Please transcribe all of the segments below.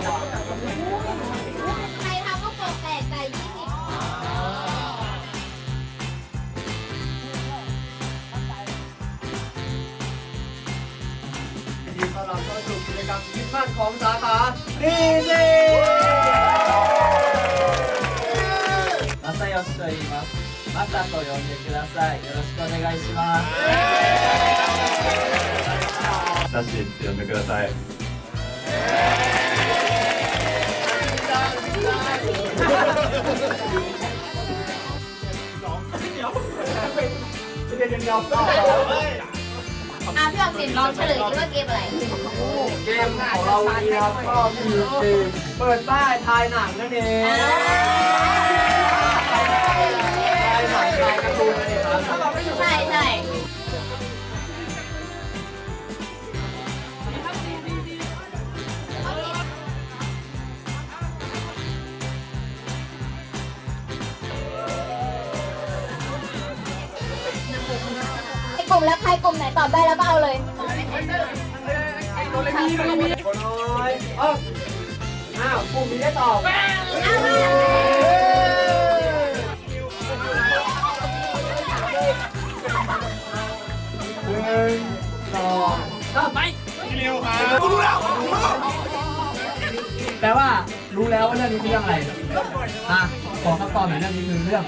ใครทำก็โปกแตกแต่ยี่สิบ ยินดีต้อนรับเข้าสู่กิจกรรมคริสต์มาสของสาขาดีซี 正義と言います。マサと呼んでください。よろしくお願いします。サシって呼んでください。 อะพี่ออมสินลองเฉลยดิว่าเกมอะไร เกมของเราวันนี้ครับก็คือเกมเปิดป้ายทายหนังนั่นเองทายหนังทายการ์ตูนนั่นเองครับ ใช่ กลุ่มแล้วใครกลุ่มไหนตอบได้แล้วก็เอาเลยคนน้อยเอ้าอ้าวกลุ่มนี้ได้ตอบหนึ่งสองสามไปเร็วครับรู้แล้วแปลว่ารู้แล้วว่าเรื่องนี้คือเรื่องอะไรอะขอคำตอบหน่อยเรื่องนี้คือเรื่อง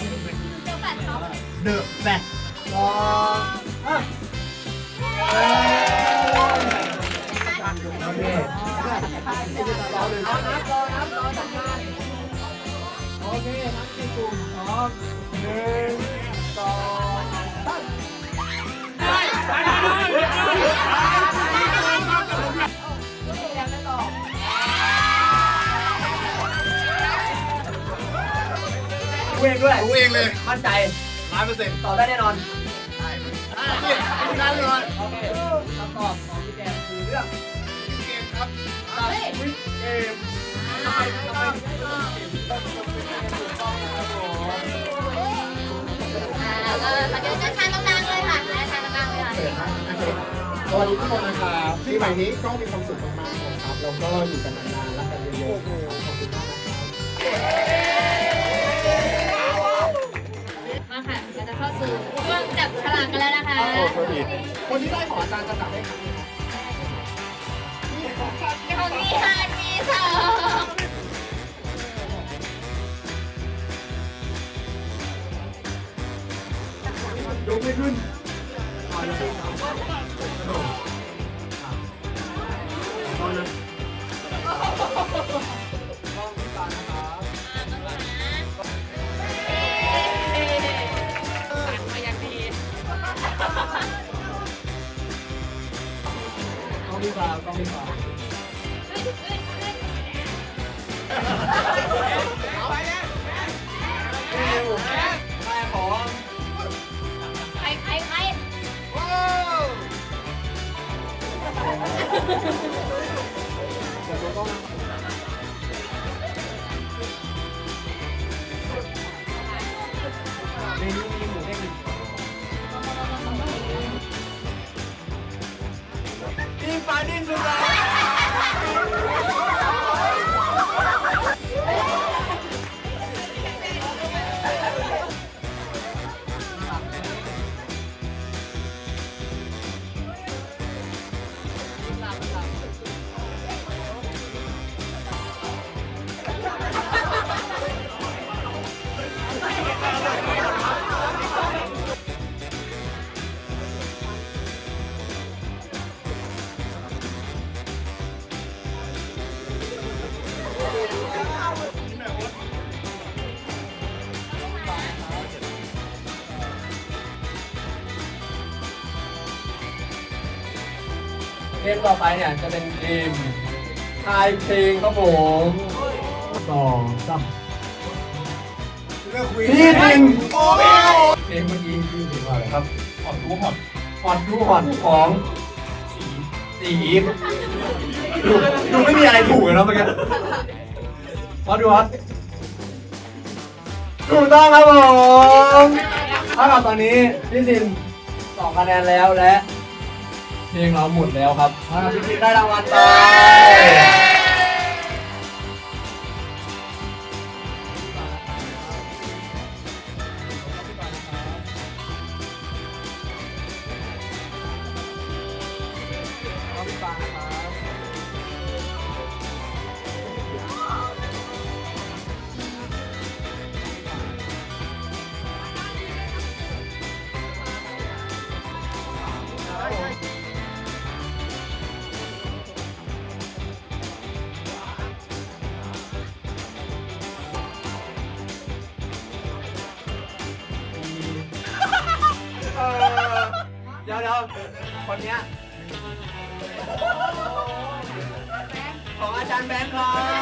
The Fat ลอะโอเคเอานับก่อน นับก่อนจัดการโอเคนับที่กลุ่มพร้อมหนึ่งสองสามเวงด้วยรู้เองเลยมั่นใจร้อยเปอร์เซ็นต์ตอบได้แน่นอน ได้เลยโอเคคำตอบของพี่แกมคือเรื่องเกมครับตัดวิกเกมทำไมทำไมถึงต้องเกมต้องเป็นเกมถูกต้องนะครับผมอ่าก็ขอเชิญท่านดังเลยค่ะท่านดังเลยค่ะสวัสดีทุกคนนะครับปีใหม่นี้ก็มีความสุขมากๆนะครับแล้วก็อยู่กันนานๆรักกันเยอะๆขอบคุณมากนะครับ จะเข้าสู่ช่วงจับฉลากกันแล้วนะคะคนที่ได้ของอาจารย์จะจับได้ครั้งนี้ของมีห้ามีสองยกไม่ขึ้น องดีกว่าเร็วแม่ของใครใครใคร เกมต่อไปเนี่ยจะเป็นเกมทายเพลงครับผมสองสามเลือกคุยพี่จริงโอ้ยเพลงเมื่อกี้คือเพลงว่าอะไรครับฮอตดูฮอตฮอตดูฮอตของสีสีอีฟดูดูไม่มีอะไรถูกเลยเนาะเมื่อกี้ฮอตดูฮอตถูกต้องครับผมเท่ากับตอนนี้พี่ซินสองคะแนนแล้วและ เพลงเราหมดแล้วครับอ่าพี่ซินได้รางวัลไป เดี๋ยวเดี๋ยวคนเนี้ยของอาจารย์แบงค์ครับ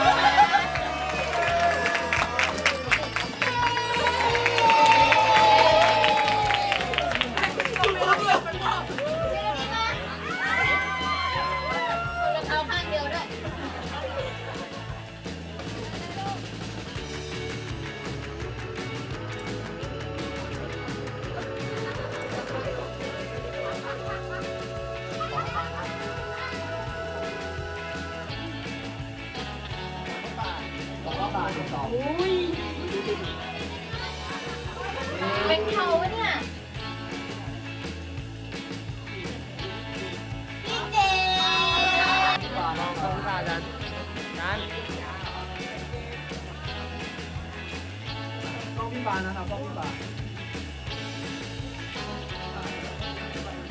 องรอบบาทหนึ่งสองเป็นเขาเนี่ยพี่เจป่าน้องต้องการกันนั้นต้องพี่ปานนะครับต้องพี่ปาน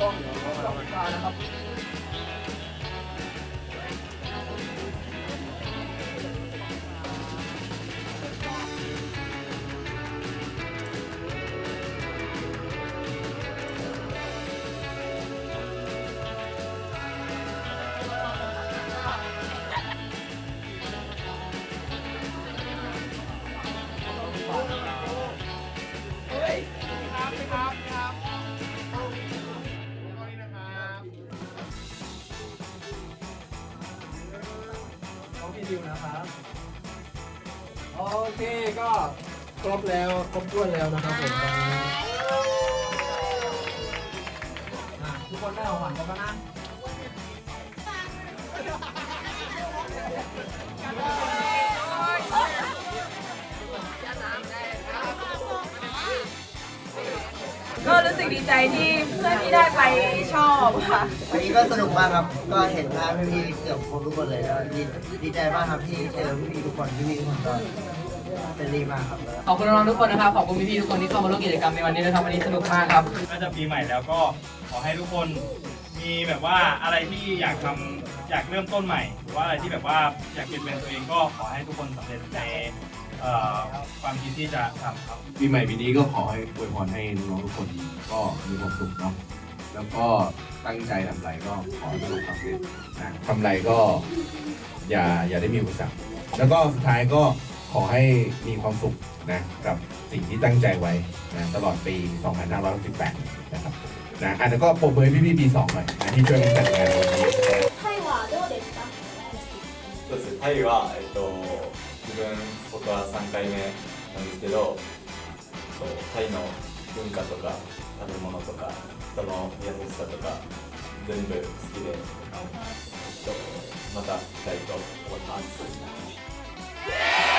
ต้องต้องพี่ปานนะครับ น้องพี่ดิวนะครับโอเคก็ครบแล้วครบถ้วนแล้วนะครับผมตอนนี้อะทุกคนได้ของขวัญครบแล้วนะ ดีใจที่เพื่อนที่ได้ไปชอบค่ะ วันนี้ก็สนุกมากครับ ก็เห็นหน้าพี่ๆเกือบครบทุกคนเลยก็ดีดีใจมากครับที่เจอพี่ๆทุกคนพี่ๆทุกคนก็เป็นรีมากครับขอบคุณน้องๆทุกคนนะครับ ขอบคุณพี่ๆทุกคนที่เข้ามาร่วมกิจกรรมในวันนี้นะครับ วันนี้สนุกมากครับก็จะปีใหม่แล้วก็ขอให้ทุกคนมีแบบว่าอะไรที่อยากทำอยากเริ่มต้นใหม่ หรือว่าอะไรที่แบบว่าอยากเปลี่ยนแปลงตัวเองก็ขอให้ทุกคนสำเร็จใน เอ่อความคิดที่จะทำครับ ปีใหม่ปีนี้ก็ขอให้อวยพรให้น้องๆทุกคนก็มีความสุขเนาะแล้วก็ตั้งใจทำอะไรก็ขอให้ประสบความสำเร็จนะทำอะไรก็อย่าอย่าได้มีอุปสรรคแล้วก็สุดท้ายก็ขอให้มีความสุขนะกับสิ่งที่ตั้งใจไว้นะตลอดปี 2568 นะครับนะอันนั้นก็ปรบมือให้พี่ๆปี2หน่อยนะที่ช่วยกันจัดงานวันนี้ ไต้หวันどうですかそうですタイは、えっと、自 分僕は3回目なんですけどタイの文化とか食べ物とか人の優しさとか全部好きで、えっと、また来たいと思います。